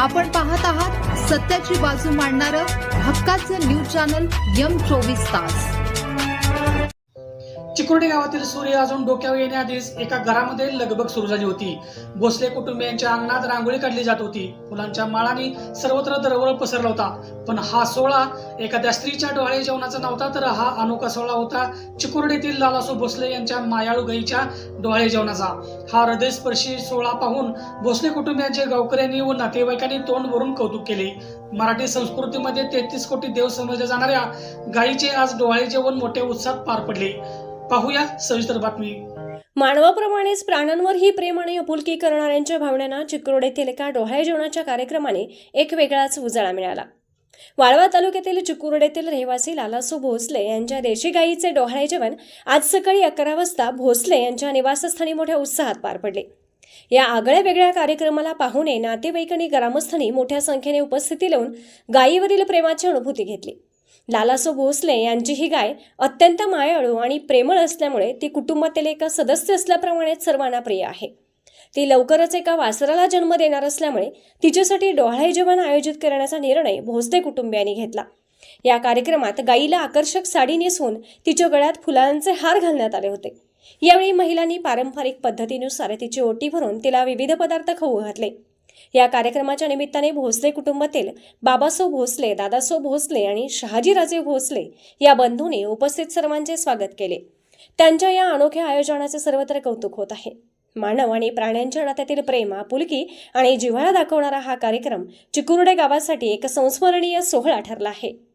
आपण पाहत आहात सत्याची बाजू मांडणारं हक्काचं न्यूज चॅनल यम चोवीस तास. चिकुर्डे गावातील सूर्य अजून डोक्यावर येण्याआधीच एका घरामध्ये लगबग सुरू झाली होती. भोसले कुटुंबियांच्या अंगणात रांगोळी काढली जात होती. मुलांच्या माळांनी सर्वत्र दरवळ पसरला होता. पण हा सोहळा एखाद्या स्त्रीच्या डोळे जेवणाचा नव्हता तर हा अनोखा सोहळा होता चिकुर्डीतील लालासू भोसले यांच्या मायाळू गाईच्या डोळे जेवणाचा. हा हृदयस्पर्शी सोहळा पाहून भोसले कुटुंबियांचे गावकऱ्यांनी व नातेवाईकांनी तोंड भरून कौतुक केले. मराठी संस्कृतीमध्ये तेहतीस कोटी देव समजल्या जाणाऱ्या गायीचे आज डोळे जेवण मोठ्या उत्साहात पार पडले. पाहूया सविस्तर बातमी. मानवाप्रमाणेच प्राण्यांवरही प्रेम आणि आपुलकी करणाऱ्यांच्या भावनांना चिक्रोड येथील एका डोहाळे जेवणाच्या कार्यक्रमाने एक वेगळाच उजाळा मिळाला. वाळवा तालुक्यातील चिकुर्ड येथील रहिवासी लालासू भोसले यांच्या देशी गायीचे डोहाळे जेवण आज सकाळी अकरा वाजता भोसले यांच्या निवासस्थानी मोठ्या उत्साहात पार पडले. या आगळ्या वेगळ्या कार्यक्रमाला पाहुणे नातेवाईक आणि ग्रामस्थांनी मोठ्या संख्येने उपस्थिती लावून गायीवरील प्रेमाची अनुभूती घेतली. लालासो भोसले यांची ही गाय अत्यंत मायाळू आणि प्रेमळ असल्यामुळे ती कुटुंबातील एका सदस्य असल्याप्रमाणेच सर्वांना प्रिय आहे. ती लवकरच एका वासराला जन्म देणार असल्यामुळे तिच्यासाठी डोहाळे जेवण आयोजित करण्याचा निर्णय भोसले कुटुंबियांनी घेतला. या कार्यक्रमात गायीला आकर्षक साडी नेसून तिच्या गळ्यात फुलांचे हार घालण्यात आले होते. यावेळी महिलांनी पारंपरिक पद्धतीनुसार तिची ओटी भरून तिला विविध पदार्थ खाऊ घातले. या कार्यक्रमाच्या निमित्ताने भोसले कुटुंबातील बाबासो भोसले दादासो भोसले आणि शहाजीराजे भोसले या बंधूंनी उपस्थित सर्वांचे स्वागत केले. त्यांच्या या अनोख्या आयोजनाचे सर्वत्र कौतुक होत आहे. मानव आणि प्राण्यांच्या नात्यातील प्रेम आपुलकी आणि जिव्हाळा दाखवणारा हा कार्यक्रम चिकुर्डे गावासाठी एक संस्मरणीय सोहळा ठरला आहे.